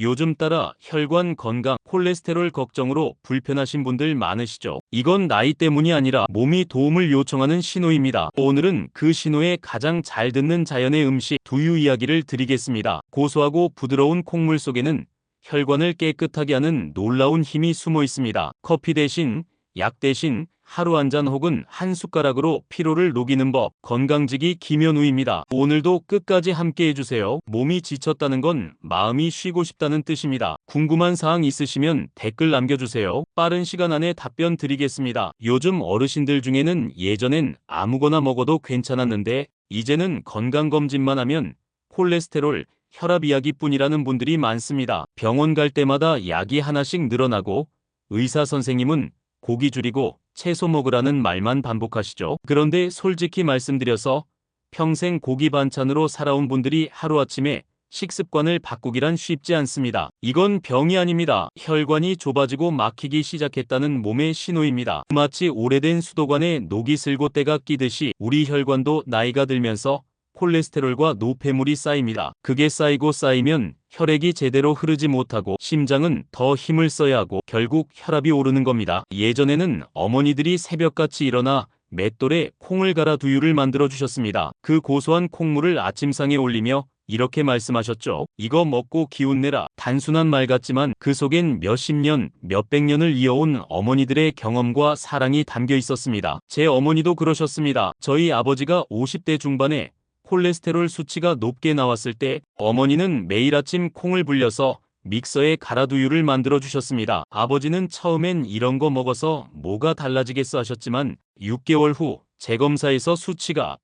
요즘 따라 혈관 건강, 콜레스테롤 걱정으로 불편하신 분들 많으시죠? 이건 나이 때문이 아니라 몸이 도움을 요청하는 신호입니다. 오늘은 그 신호에 가장 잘 듣는 자연의 음식 두유 이야기를 드리겠습니다. 고소하고 부드러운 콩물 속에는 혈관을 깨끗하게 하는 놀라운 힘이 숨어 있습니다. 커피 대신, 약 대신 하루 한 잔 혹은 한 숟가락으로 피로를 녹이는 법, 건강지기 김현우입니다. 오늘도 끝까지 함께 해주세요. 몸이 지쳤다는 건 마음이 쉬고 싶다는 뜻입니다. 궁금한 사항 있으시면 댓글 남겨주세요. 빠른 시간 안에 답변 드리겠습니다. 요즘 어르신들 중에는 예전엔 아무거나 먹어도 괜찮았는데 이제는 건강검진만 하면 콜레스테롤, 혈압 이야기뿐이라는 분들이 많습니다. 병원 갈 때마다 약이 하나씩 늘어나고 의사 선생님은 고기 줄이고 채소 먹으라는 말만 반복하시죠. 그런데 솔직히 말씀드려서 평생 고기 반찬으로 살아온 분들이 하루아침에 식습관을 바꾸기란 쉽지 않습니다. 이건 병이 아닙니다. 혈관이 좁아지고 막히기 시작했다는 몸의 신호입니다. 마치 오래된 수도관에 녹이 슬고 때가 끼듯이 우리 혈관도 나이가 들면서 콜레스테롤과 노폐물이 쌓입니다. 그게 쌓이고 쌓이면 혈액이 제대로 흐르지 못하고 심장은 더 힘을 써야 하고 결국 혈압이 오르는 겁니다. 예전에는 어머니들이 새벽같이 일어나 맷돌에 콩을 갈아 두유를 만들어 주셨습니다. 그 고소한 콩물을 아침상에 올리며 이렇게 말씀하셨죠. 이거 먹고 기운 내라. 단순한 말 같지만 그 속엔 몇십 년, 몇백 년을 이어온 어머니들의 경험과 사랑이 담겨 있었습니다. 제 어머니도 그러셨습니다. 저희 아버지가 50대 중반에 콜레스테롤 수치가 높게 나왔을 때 어머니는 매일 아침 콩을 불려서 믹서에 갈아 두유를 만들어 주셨습니다. 아버지는 처음엔 이런 거 먹어서 뭐가 달라지겠어 하셨지만 6개월 후 재검사에서 수치가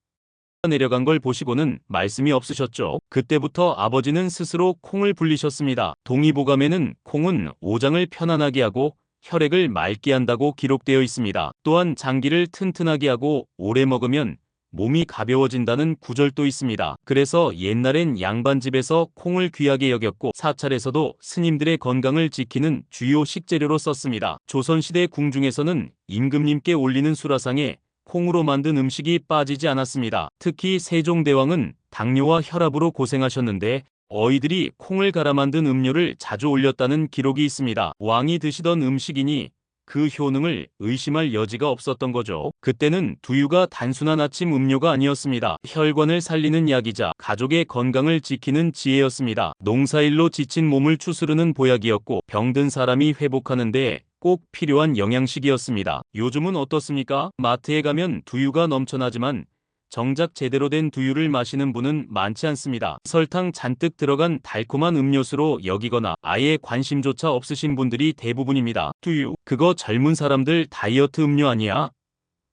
내려간 걸 보시고는 말씀이 없으셨죠. 그때부터 아버지는 스스로 콩을 불리셨습니다. 동의보감에는 콩은 오장을 편안하게 하고 혈액을 맑게 한다고 기록되어 있습니다. 또한 장기를 튼튼하게 하고 오래 먹으면 몸이 가벼워진다는 구절도 있습니다. 그래서 옛날엔 양반집에서 콩을 귀하게 여겼고 사찰에서도 스님들의 건강을 지키는 주요 식재료로 썼습니다. 조선시대 궁중에서는 임금님께 올리는 수라상에 콩으로 만든 음식이 빠지지 않았습니다. 특히 세종대왕은 당뇨와 혈압으로 고생하셨는데 어이들이 콩을 갈아 만든 음료를 자주 올렸다는 기록이 있습니다. 왕이 드시던 음식이니 그 효능을 의심할 여지가 없었던 거죠. 그때는 두유가 단순한 아침 음료가 아니었습니다. 혈관을 살리는 약이자 가족의 건강을 지키는 지혜였습니다. 농사일로 지친 몸을 추스르는 보약이었고 병든 사람이 회복하는데 꼭 필요한 영양식이었습니다. 요즘은 어떻습니까? 마트에 가면 두유가 넘쳐나지만 정작 제대로 된 두유를 마시는 분은 많지 않습니다. 설탕 잔뜩 들어간 달콤한 음료수로 여기거나 아예 관심조차 없으신 분들이 대부분입니다. 두유, 그거 젊은 사람들 다이어트 음료 아니야?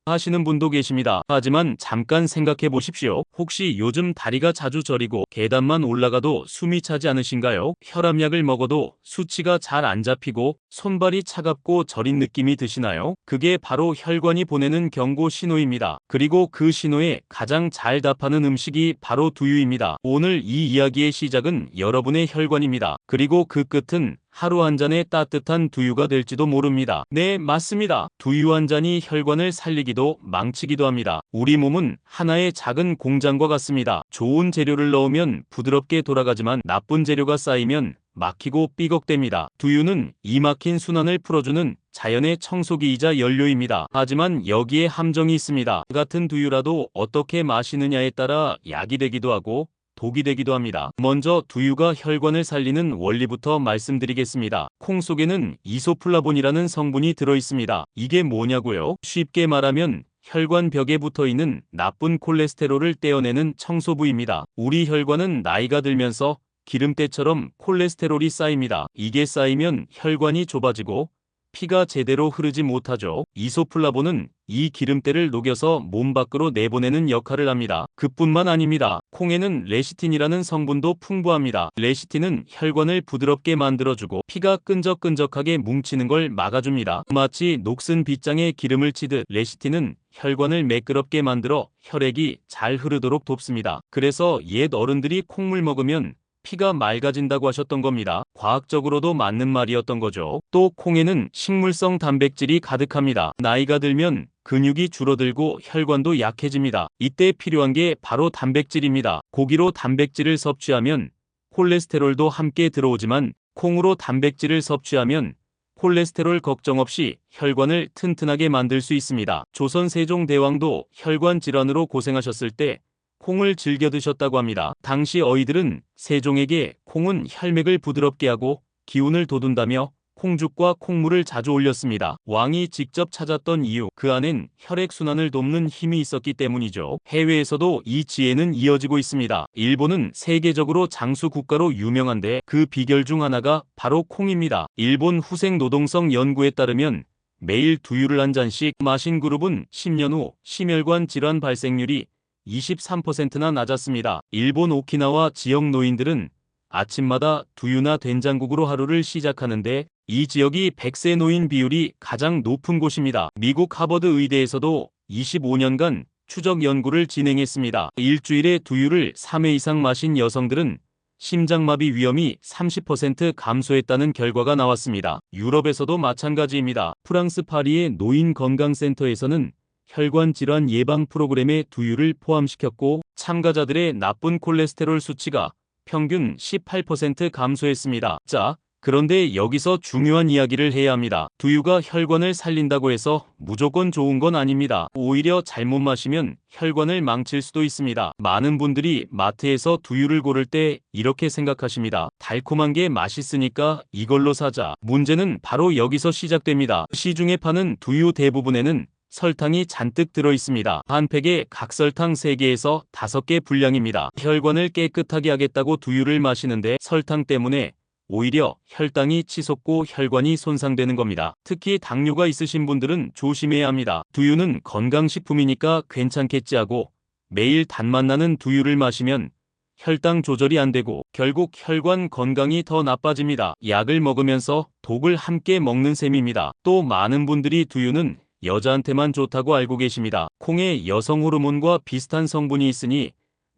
하시는 분도 계십니다. 하지만 잠깐 생각해 보십시오. 혹시 요즘 다리가 자주 저리고 계단만 올라가도 숨이 차지 않으신가요? 혈압약을 먹어도 수치가 잘 안 잡히고 손발이 차갑고 저린 느낌이 드시나요? 그게 바로 혈관이 보내는 경고 신호입니다. 그리고 그 신호에 가장 잘 답하는 음식이 바로 두유입니다. 오늘 이 이야기의 시작은 여러분의 혈관입니다. 그리고 그 끝은 하루 한 잔의 따뜻한 두유가 될지도 모릅니다. 네, 맞습니다. 두유 한 잔이 혈관을 살리기도 망치기도 합니다. 우리 몸은 하나의 작은 공장과 같습니다. 좋은 재료를 넣으면 부드럽게 돌아가지만 나쁜 재료가 쌓이면 막히고 삐걱댑니다. 두유는 이 막힌 순환을 풀어주는 자연의 청소기이자 연료입니다. 하지만 여기에 함정이 있습니다. 같은 두유라도 어떻게 마시느냐에 따라 약이 되기도 하고 독이 되기도 합니다. 먼저 두유가 혈관을 살리는 원리부터 말씀드리겠습니다. 콩 속에는 이소플라본이라는 성분이 들어 있습니다. 이게 뭐냐고요? 쉽게 말하면 혈관 벽에 붙어 있는 나쁜 콜레스테롤을 떼어내는 청소부입니다. 우리 혈관은 나이가 들면서 기름때처럼 콜레스테롤이 쌓입니다. 이게 쌓이면 혈관이 좁아지고 피가 제대로 흐르지 못하죠. 이소플라본은 이 기름때를 녹여서 몸 밖으로 내보내는 역할을 합니다. 그뿐만 아닙니다. 콩에는 레시틴이라는 성분도 풍부합니다. 레시틴은 혈관을 부드럽게 만들어주고 피가 끈적끈적하게 뭉치는 걸 막아줍니다. 마치 녹슨 빗장에 기름을 치듯 레시틴은 혈관을 매끄럽게 만들어 혈액이 잘 흐르도록 돕습니다. 그래서 옛 어른들이 콩물 먹으면 피가 맑아진다고 하셨던 겁니다. 과학적으로도 맞는 말이었던 거죠. 또 콩에는 식물성 단백질이 가득합니다. 나이가 들면 근육이 줄어들고 혈관도 약해집니다. 이때 필요한 게 바로 단백질입니다. 고기로 단백질을 섭취하면 콜레스테롤도 함께 들어오지만 콩으로 단백질을 섭취하면 콜레스테롤 걱정 없이 혈관을 튼튼하게 만들 수 있습니다. 조선 세종대왕도 혈관 질환으로 고생하셨을 때 콩을 즐겨 드셨다고 합니다. 당시 어이들은 세종에게 콩은 혈맥을 부드럽게 하고 기운을 돋운다며 콩죽과 콩물을 자주 올렸습니다. 왕이 직접 찾았던 이유, 그 안엔 혈액순환을 돕는 힘이 있었기 때문이죠. 해외에서도 이 지혜는 이어지고 있습니다. 일본은 세계적으로 장수 국가로 유명한데 그 비결 중 하나가 바로 콩입니다. 일본 후생 노동성 연구에 따르면 매일 두유를 한 잔씩 마신 그룹은 10년 후 심혈관 질환 발생률이 23%나 낮았습니다. 일본 오키나와 지역 노인들은 아침마다 두유나 된장국으로 하루를 시작하는데 이 지역이 100세 노인 비율이 가장 높은 곳입니다. 미국 하버드 의대에서도 25년간 추적 연구를 진행했습니다. 일주일에 두유를 3회 이상 마신 여성들은 심장마비 위험이 30% 감소했다는 결과가 나왔습니다. 유럽에서도 마찬가지입니다. 프랑스 파리의 노인 건강센터에서는 혈관 질환 예방 프로그램에 두유를 포함시켰고 참가자들의 나쁜 콜레스테롤 수치가 평균 18% 감소했습니다. 자, 그런데 여기서 중요한 이야기를 해야 합니다. 두유가 혈관을 살린다고 해서 무조건 좋은 건 아닙니다. 오히려 잘못 마시면 혈관을 망칠 수도 있습니다. 많은 분들이 마트에서 두유를 고를 때 이렇게 생각하십니다. 달콤한 게 맛있으니까 이걸로 사자. 문제는 바로 여기서 시작됩니다. 시중에 파는 두유 대부분에는 설탕이 잔뜩 들어 있습니다. 한 팩에 각설탕 3개에서 5개 분량입니다. 혈관을 깨끗하게 하겠다고 두유를 마시는데 설탕 때문에 오히려 혈당이 치솟고 혈관이 손상되는 겁니다. 특히 당뇨가 있으신 분들은 조심해야 합니다. 두유는 건강식품이니까 괜찮겠지 하고 매일 단맛 나는 두유를 마시면 혈당 조절이 안 되고 결국 혈관 건강이 더 나빠집니다. 약을 먹으면서 독을 함께 먹는 셈입니다. 또 많은 분들이 두유는 여자한테만 좋다고 알고 계십니다. 콩에 여성 호르몬과 비슷한 성분이 있으니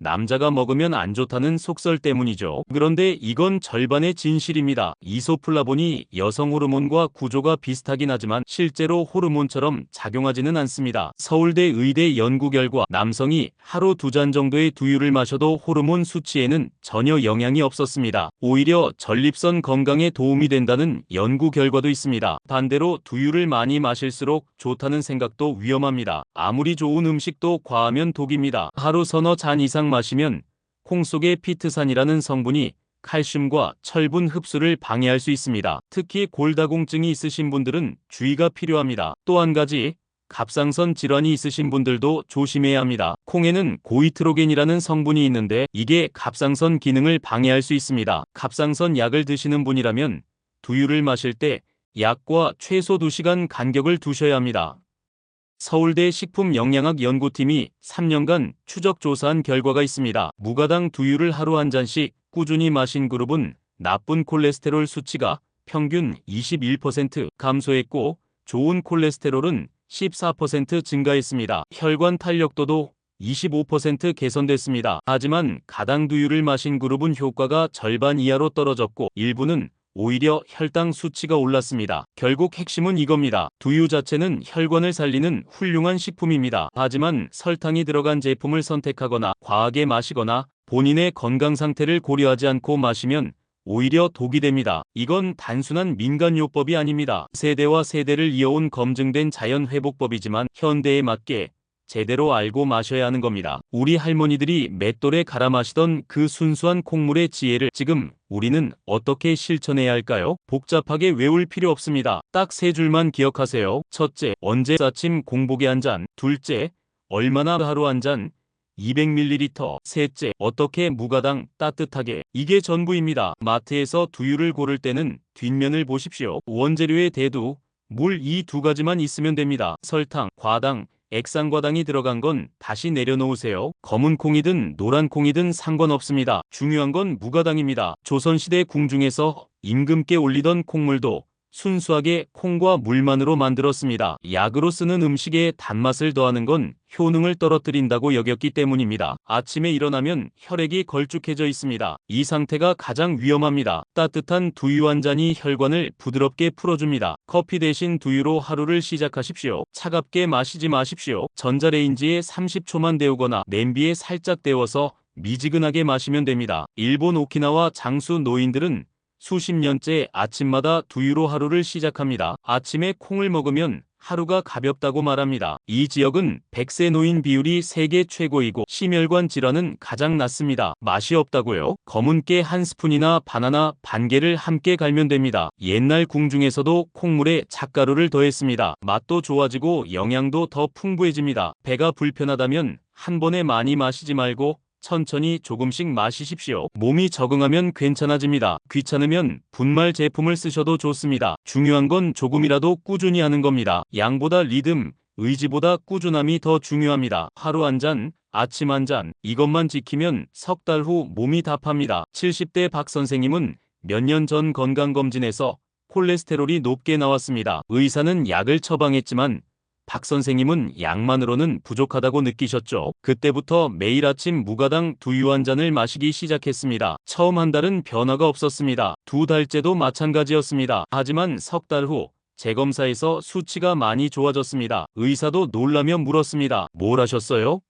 남자가 먹으면 안 좋다는 속설 때문이죠. 그런데 이건 절반의 진실입니다. 이소플라본이 여성 호르몬과 구조가 비슷하긴 하지만 실제로 호르몬처럼 작용하지는 않습니다. 서울대 의대 연구 결과 남성이 하루 두 잔 정도의 두유를 마셔도 호르몬 수치에는 전혀 영향이 없었습니다. 오히려 전립선 건강에 도움이 된다는 연구 결과도 있습니다. 반대로 두유를 많이 마실수록 좋다는 생각도 위험합니다. 아무리 좋은 음식도 과하면 독입니다. 하루 서너 잔 이상 마시면 콩 속의 피트산이라는 성분이 칼슘과 철분 흡수를 방해할 수 있습니다. 특히 골다공증이 있으신 분들은 주의가 필요합니다. 또 한 가지 갑상선 질환이 있으신 분들도 조심해야 합니다. 콩에는 고이트로겐이라는 성분이 있는데 이게 갑상선 기능을 방해할 수 있습니다. 갑상선 약을 드시는 분이라면 두유를 마실 때 약과 최소 2시간 간격을 두셔야 합니다. 서울대 식품영양학 연구팀이 3년간 추적 조사한 결과가 있습니다. 무가당 두유를 하루 한 잔씩 꾸준히 마신 그룹은 나쁜 콜레스테롤 수치가 평균 21% 감소했고 좋은 콜레스테롤은 14% 증가했습니다. 혈관 탄력도도 25% 개선됐습니다. 하지만 가당 두유를 마신 그룹은 효과가 절반 이하로 떨어졌고 일부는 오히려 혈당 수치가 올랐습니다. 결국 핵심은 이겁니다. 두유 자체는 혈관을 살리는 훌륭한 식품입니다. 하지만 설탕이 들어간 제품을 선택하거나 과하게 마시거나 본인의 건강 상태를 고려하지 않고 마시면 오히려 독이 됩니다. 이건 단순한 민간요법이 아닙니다. 세대와 세대를 이어온 검증된 자연회복법이지만 현대에 맞게 제대로 알고 마셔야 하는 겁니다. 우리 할머니들이 맷돌에 갈아 마시던 그 순수한 콩물의 지혜를 지금 우리는 어떻게 실천해야 할까요? 복잡하게 외울 필요 없습니다. 딱 세 줄만 기억하세요. 첫째, 언제 아침 공복에 한 잔. 둘째, 얼마나 하루 한 잔. 200ml. 셋째, 어떻게 무가당 따뜻하게. 이게 전부입니다. 마트에서 두유를 고를 때는 뒷면을 보십시오. 원재료의 대두, 물 이 두 가지만 있으면 됩니다. 설탕, 과당, 액상과당이 들어간 건 다시 내려놓으세요. 검은 콩이든 노란 콩이든 상관없습니다. 중요한 건 무가당입니다. 조선시대 궁중에서 임금께 올리던 콩물도 순수하게 콩과 물만으로 만들었습니다. 약으로 쓰는 음식에 단맛을 더하는 건 효능을 떨어뜨린다고 여겼기 때문입니다. 아침에 일어나면 혈액이 걸쭉해져 있습니다. 이 상태가 가장 위험합니다. 따뜻한 두유 한 잔이 혈관을 부드럽게 풀어줍니다. 커피 대신 두유로 하루를 시작하십시오. 차갑게 마시지 마십시오. 전자레인지에 30초만 데우거나 냄비에 살짝 데워서 미지근하게 마시면 됩니다. 일본 오키나와 장수 노인들은 수십 년째 아침마다 두유로 하루를 시작합니다. 아침에 콩을 먹으면 하루가 가볍다고 말합니다. 이 지역은 100세 노인 비율이 세계 최고이고 심혈관 질환은 가장 낮습니다. 맛이 없다고요? 검은 깨 한 스푼이나 바나나 반 개를 함께 갈면 됩니다. 옛날 궁중에서도 콩물에 잣가루를 더했습니다. 맛도 좋아지고 영양도 더 풍부해집니다. 배가 불편하다면 한 번에 많이 마시지 말고 천천히 조금씩 마시십시오. 몸이 적응하면 괜찮아집니다. 귀찮으면 분말 제품을 쓰셔도 좋습니다. 중요한 건 조금이라도 꾸준히 하는 겁니다. 양보다 리듬, 의지보다 꾸준함이 더 중요합니다. 하루 한 잔, 아침 한 잔, 이것만 지키면 석 달 후 몸이 답합니다. 70대 박 선생님은 몇 년 전 건강검진에서 콜레스테롤이 높게 나왔습니다. 의사는 약을 처방했지만 박 선생님은 약만으로는 부족하다고 느끼셨죠. 그때부터 매일 아침 무가당 두유 한 잔을 마시기 시작했습니다. 처음 한 달은 변화가 없었습니다. 두 달째도 마찬가지였습니다. 하지만 석 달 후 재검사에서 수치가 많이 좋아졌습니다. 의사도 놀라며 물었습니다. 뭘 하셨어요?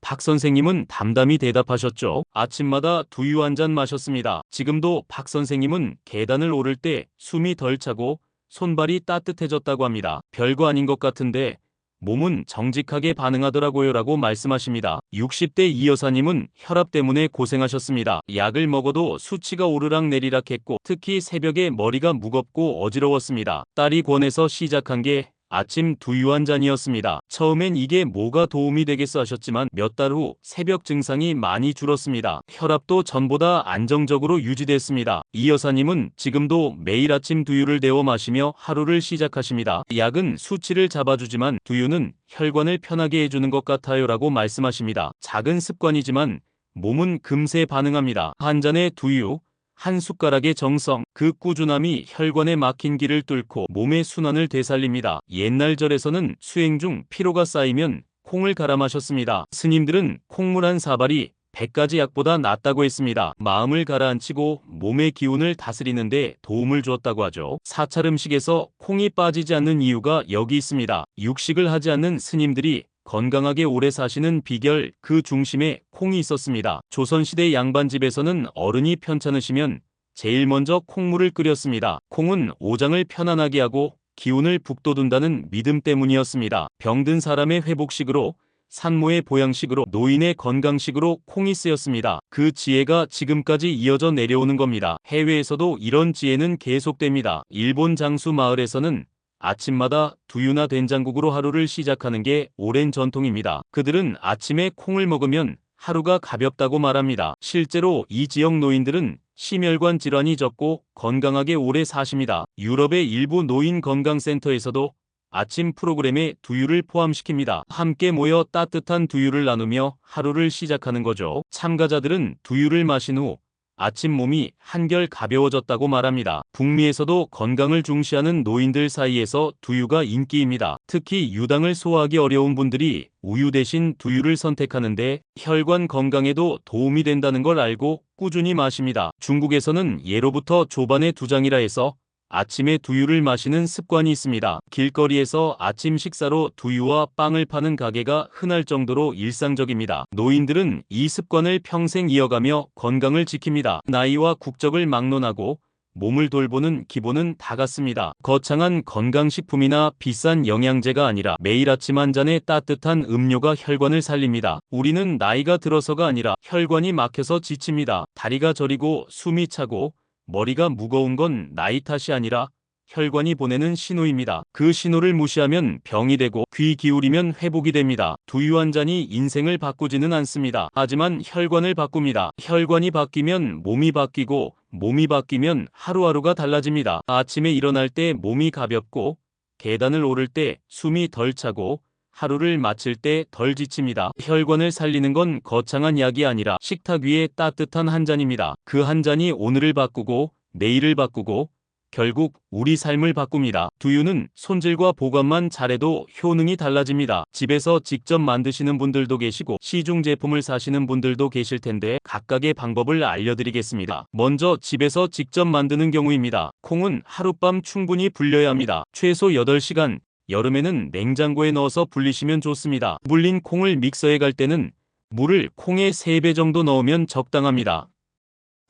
박 선생님은 담담히 대답하셨죠. 아침마다 두유 한 잔 마셨습니다. 지금도 박 선생님은 계단을 오를 때 숨이 덜 차고 손발이 따뜻해졌다고 합니다. 별거 아닌 것 같은데 몸은 정직하게 반응하더라고요 라고 말씀하십니다. 60대 이 여사님은 혈압 때문에 고생하셨습니다. 약을 먹어도 수치가 오르락 내리락 했고 특히 새벽에 머리가 무겁고 어지러웠습니다. 딸이 권해서 시작한 게 아침 두유 한 잔이었습니다. 처음엔 이게 뭐가 도움이 되겠어 하셨지만 몇 달 후 새벽 증상이 많이 줄었습니다. 혈압도 전보다 안정적으로 유지됐습니다. 이 여사님은 지금도 매일 아침 두유를 데워 마시며 하루를 시작하십니다. 약은 수치를 잡아주지만 두유는 혈관을 편하게 해주는 것 같아요 라고 말씀하십니다. 작은 습관이지만 몸은 금세 반응합니다. 한 잔의 두유, 한 숟가락의 정성, 그 꾸준함이 혈관에 막힌 길을 뚫고 몸의 순환을 되살립니다. 옛날 절에서는 수행 중 피로가 쌓이면 콩을 갈아 마셨습니다. 스님들은 콩물 한 사발이 100가지 약보다 낫다고 했습니다. 마음을 가라앉히고 몸의 기운을 다스리는데 도움을 주었다고 하죠. 사찰 음식에서 콩이 빠지지 않는 이유가 여기 있습니다. 육식을 하지 않는 스님들이 건강하게 오래 사시는 비결 그 중심에 콩이 있었습니다. 조선시대 양반집에서는 어른이 편찮으시면 제일 먼저 콩물을 끓였습니다. 콩은 오장을 편안하게 하고 기운을 북돋운다는 믿음 때문이었습니다. 병든 사람의 회복식으로 산모의 보양식으로 노인의 건강식으로 콩이 쓰였습니다. 그 지혜가 지금까지 이어져 내려오는 겁니다. 해외에서도 이런 지혜는 계속됩니다. 일본 장수 마을에서는 아침마다 두유나 된장국으로 하루를 시작하는 게 오랜 전통입니다. 그들은 아침에 콩을 먹으면 하루가 가볍다고 말합니다. 실제로 이 지역 노인들은 심혈관 질환이 적고 건강하게 오래 사십니다. 유럽의 일부 노인 건강센터에서도 아침 프로그램에 두유를 포함시킵니다. 함께 모여 따뜻한 두유를 나누며 하루를 시작하는 거죠. 참가자들은 두유를 마신 후 아침 몸이 한결 가벼워졌다고 말합니다. 북미에서도 건강을 중시하는 노인들 사이에서 두유가 인기입니다. 특히 유당을 소화하기 어려운 분들이 우유 대신 두유를 선택하는데 혈관 건강에도 도움이 된다는 걸 알고 꾸준히 마십니다. 중국에서는 예로부터 조반의 두장이라 해서 아침에 두유를 마시는 습관이 있습니다. 길거리에서 아침 식사로 두유와 빵을 파는 가게가 흔할 정도로 일상적입니다. 노인들은 이 습관을 평생 이어가며 건강을 지킵니다. 나이와 국적을 막론하고 몸을 돌보는 기본은 다 같습니다. 거창한 건강식품이나 비싼 영양제가 아니라 매일 아침 한 잔의 따뜻한 음료가 혈관을 살립니다. 우리는 나이가 들어서가 아니라 혈관이 막혀서 지칩니다. 다리가 저리고 숨이 차고 머리가 무거운 건 나이 탓이 아니라 혈관이 보내는 신호입니다. 그 신호를 무시하면 병이 되고 귀 기울이면 회복이 됩니다. 두유 한 잔이 인생을 바꾸지는 않습니다. 하지만 혈관을 바꿉니다. 혈관이 바뀌면 몸이 바뀌고 몸이 바뀌면 하루하루가 달라집니다. 아침에 일어날 때 몸이 가볍고 계단을 오를 때 숨이 덜 차고 하루를 마칠 때 덜 지칩니다. 혈관을 살리는 건 거창한 약이 아니라 식탁 위에 따뜻한 한 잔입니다. 그 한 잔이 오늘을 바꾸고 내일을 바꾸고 결국 우리 삶을 바꿉니다. 두유는 손질과 보관만 잘해도 효능이 달라집니다. 집에서 직접 만드시는 분들도 계시고 시중 제품을 사시는 분들도 계실 텐데 각각의 방법을 알려드리겠습니다. 먼저 집에서 직접 만드는 경우입니다. 콩은 하룻밤 충분히 불려야 합니다. 최소 8시간 여름에는 냉장고에 넣어서 불리시면 좋습니다. 물린 콩을 믹서에 갈 때는 물을 콩의 3배 정도 넣으면 적당합니다.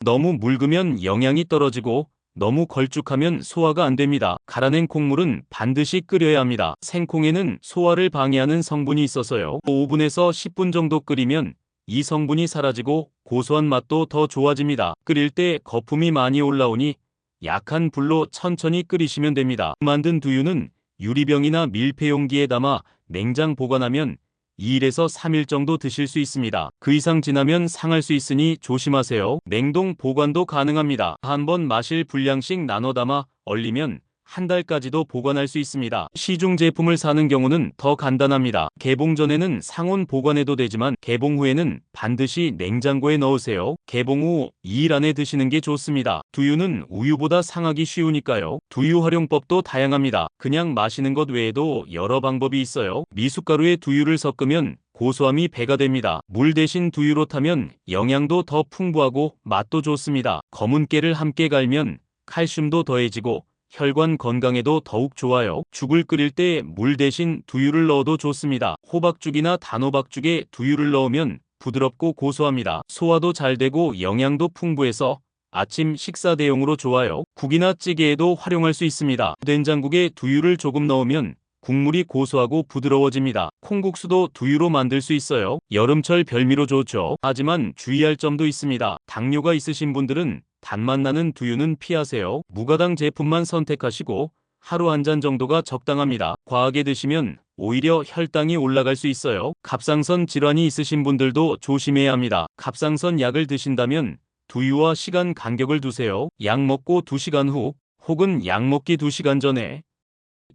너무 묽으면 영양이 떨어지고 너무 걸쭉하면 소화가 안 됩니다. 갈아낸 콩물은 반드시 끓여야 합니다. 생콩에는 소화를 방해하는 성분이 있어서요. 5분에서 10분 정도 끓이면 이 성분이 사라지고 고소한 맛도 더 좋아집니다. 끓일 때 거품이 많이 올라오니 약한 불로 천천히 끓이시면 됩니다. 만든 두유는 유리병이나 밀폐용기에 담아 냉장 보관하면 2일에서 3일 정도 드실 수 있습니다. 그 이상 지나면 상할 수 있으니 조심하세요. 냉동 보관도 가능합니다. 한 번 마실 분량씩 나눠 담아 얼리면 한 달까지도 보관할 수 있습니다. 시중 제품을 사는 경우는 더 간단합니다. 개봉 전에는 상온 보관해도 되지만 개봉 후에는 반드시 냉장고에 넣으세요. 개봉 후 2일 안에 드시는 게 좋습니다. 두유는 우유보다 상하기 쉬우니까요. 두유 활용법도 다양합니다. 그냥 마시는 것 외에도 여러 방법이 있어요. 미숫가루에 두유를 섞으면 고소함이 배가 됩니다. 물 대신 두유로 타면 영양도 더 풍부하고 맛도 좋습니다. 검은 깨를 함께 갈면 칼슘도 더해지고 혈관 건강에도 더욱 좋아요. 죽을 끓일 때 물 대신 두유를 넣어도 좋습니다. 호박죽이나 단호박죽에 두유를 넣으면 부드럽고 고소합니다. 소화도 잘 되고 영양도 풍부해서 아침 식사 대용으로 좋아요. 국이나 찌개에도 활용할 수 있습니다. 된장국에 두유를 조금 넣으면 국물이 고소하고 부드러워집니다. 콩국수도 두유로 만들 수 있어요. 여름철 별미로 좋죠. 하지만 주의할 점도 있습니다. 당뇨가 있으신 분들은 단맛 나는 두유는 피하세요. 무가당 제품만 선택하시고 하루 한 잔 정도가 적당합니다. 과하게 드시면 오히려 혈당이 올라갈 수 있어요. 갑상선 질환이 있으신 분들도 조심해야 합니다. 갑상선 약을 드신다면 두유와 시간 간격을 두세요. 약 먹고 2시간 후 혹은 약 먹기 2시간 전에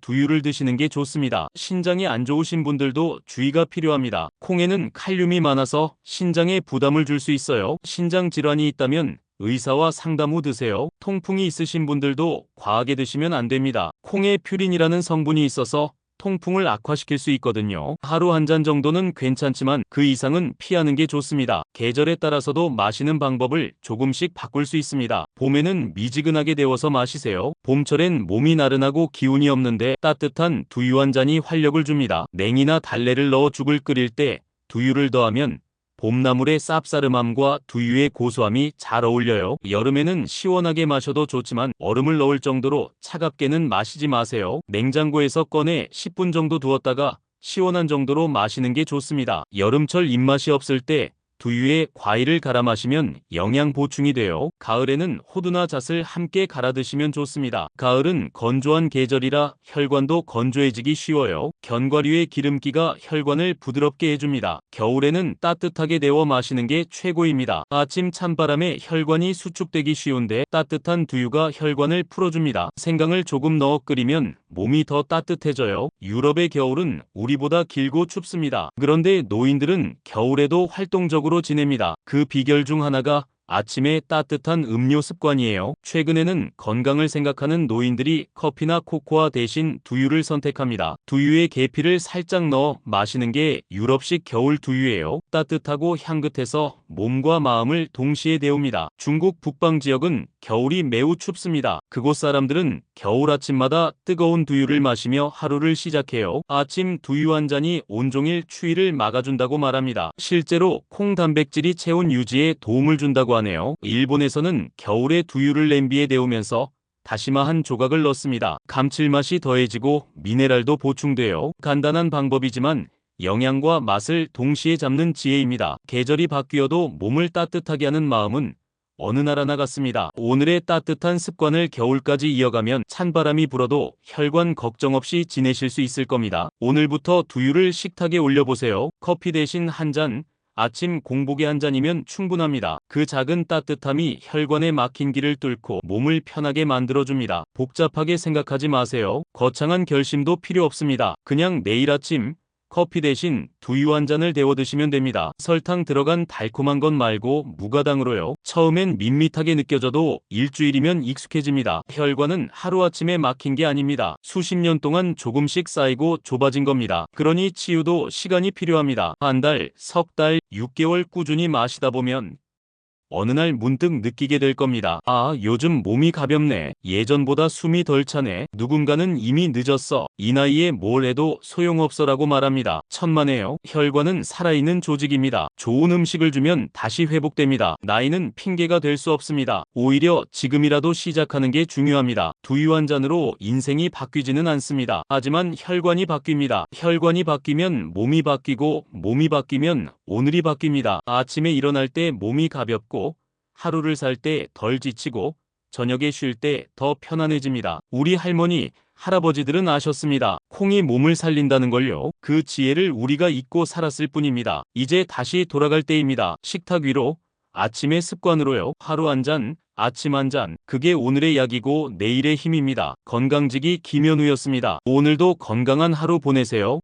두유를 드시는 게 좋습니다. 신장이 안 좋으신 분들도 주의가 필요합니다. 콩에는 칼륨이 많아서 신장에 부담을 줄 수 있어요. 신장 질환이 있다면 의사와 상담 후 드세요. 통풍이 있으신 분들도 과하게 드시면 안 됩니다. 콩에 퓨린이라는 성분이 있어서 통풍을 악화시킬 수 있거든요. 하루 한 잔 정도는 괜찮지만 그 이상은 피하는 게 좋습니다. 계절에 따라서도 마시는 방법을 조금씩 바꿀 수 있습니다. 봄에는 미지근하게 데워서 마시세요. 봄철엔 몸이 나른하고 기운이 없는데 따뜻한 두유 한 잔이 활력을 줍니다. 냉이나 달래를 넣어 죽을 끓일 때 두유를 더하면 봄나물의 쌉싸름함과 두유의 고소함이 잘 어울려요. 여름에는 시원하게 마셔도 좋지만 얼음을 넣을 정도로 차갑게는 마시지 마세요. 냉장고에서 꺼내 10분 정도 두었다가 시원한 정도로 마시는 게 좋습니다. 여름철 입맛이 없을 때 두유에 과일을 갈아 마시면 영양 보충이 돼요. 가을에는 호두나 잣을 함께 갈아 드시면 좋습니다. 가을은 건조한 계절이라 혈관도 건조해지기 쉬워요. 견과류의 기름기가 혈관을 부드럽게 해줍니다. 겨울에는 따뜻하게 데워 마시는 게 최고입니다. 아침 찬바람에 혈관이 수축되기 쉬운데 따뜻한 두유가 혈관을 풀어줍니다. 생강을 조금 넣어 끓이면 몸이 더 따뜻해져요. 유럽의 겨울은 우리보다 길고 춥습니다. 그런데 노인들은 겨울에도 활동 적으로 지냅니다. 그 비결 중 하나가 아침에 따뜻한 음료 습관이에요. 최근에는 건강을 생각하는 노인들이 커피나 코코아 대신 두유를 선택합니다. 두유에 계피를 살짝 넣어 마시는 게 유럽식 겨울 두유예요. 따뜻하고 향긋해서 몸과 마음을 동시에 데웁니다. 중국 북방 지역은 겨울이 매우 춥습니다. 그곳 사람들은 겨울 아침마다 뜨거운 두유를 마시며 하루를 시작해요. 아침 두유 한 잔이 온종일 추위를 막아준다고 말합니다. 실제로 콩 단백질이 체온 유지에 도움을 준다고 하네요. 일본에서는 겨울에 두유를 냄비에 데우면서 다시마 한 조각을 넣습니다. 감칠맛이 더해지고 미네랄도 보충돼요. 간단한 방법이지만 영양과 맛을 동시에 잡는 지혜입니다. 계절이 바뀌어도 몸을 따뜻하게 하는 마음은 어느 나라나 같습니다. 오늘의 따뜻한 습관을 겨울까지 이어가면 찬바람이 불어도 혈관 걱정 없이 지내실 수 있을 겁니다. 오늘부터 두유를 식탁에 올려보세요. 커피 대신 한 잔, 아침 공복에 한 잔이면 충분합니다. 그 작은 따뜻함이 혈관에 막힌 길을 뚫고 몸을 편하게 만들어줍니다. 복잡하게 생각하지 마세요. 거창한 결심도 필요 없습니다. 그냥 내일 아침 커피 대신 두유 한 잔을 데워 드시면 됩니다. 설탕 들어간 달콤한 것 말고 무가당으로요. 처음엔 밋밋하게 느껴져도 일주일이면 익숙해집니다. 혈관은 하루아침에 막힌 게 아닙니다. 수십 년 동안 조금씩 쌓이고 좁아진 겁니다. 그러니 치유도 시간이 필요합니다. 한 달, 석 달, 6개월 꾸준히 마시다 보면 어느 날 문득 느끼게 될 겁니다. 아, 요즘 몸이 가볍네. 예전보다 숨이 덜 차네. 누군가는 이미 늦었어. 이 나이에 뭘 해도 소용없어라고 말합니다. 천만에요. 혈관은 살아있는 조직입니다. 좋은 음식을 주면 다시 회복됩니다. 나이는 핑계가 될 수 없습니다. 오히려 지금이라도 시작하는 게 중요합니다. 두유 한 잔으로 인생이 바뀌지는 않습니다. 하지만 혈관이 바뀝니다. 혈관이 바뀌면 몸이 바뀌고 몸이 바뀌면 오늘이 바뀝니다. 아침에 일어날 때 몸이 가볍고 하루를 살 때 덜 지치고 저녁에 쉴 때 더 편안해집니다. 우리 할머니, 할아버지들은 아셨습니다. 콩이 몸을 살린다는 걸요. 그 지혜를 우리가 잊고 살았을 뿐입니다. 이제 다시 돌아갈 때입니다. 식탁 위로 아침의 습관으로요. 하루 한 잔, 아침 한 잔. 그게 오늘의 약이고 내일의 힘입니다. 건강지기 김현우였습니다. 오늘도 건강한 하루 보내세요.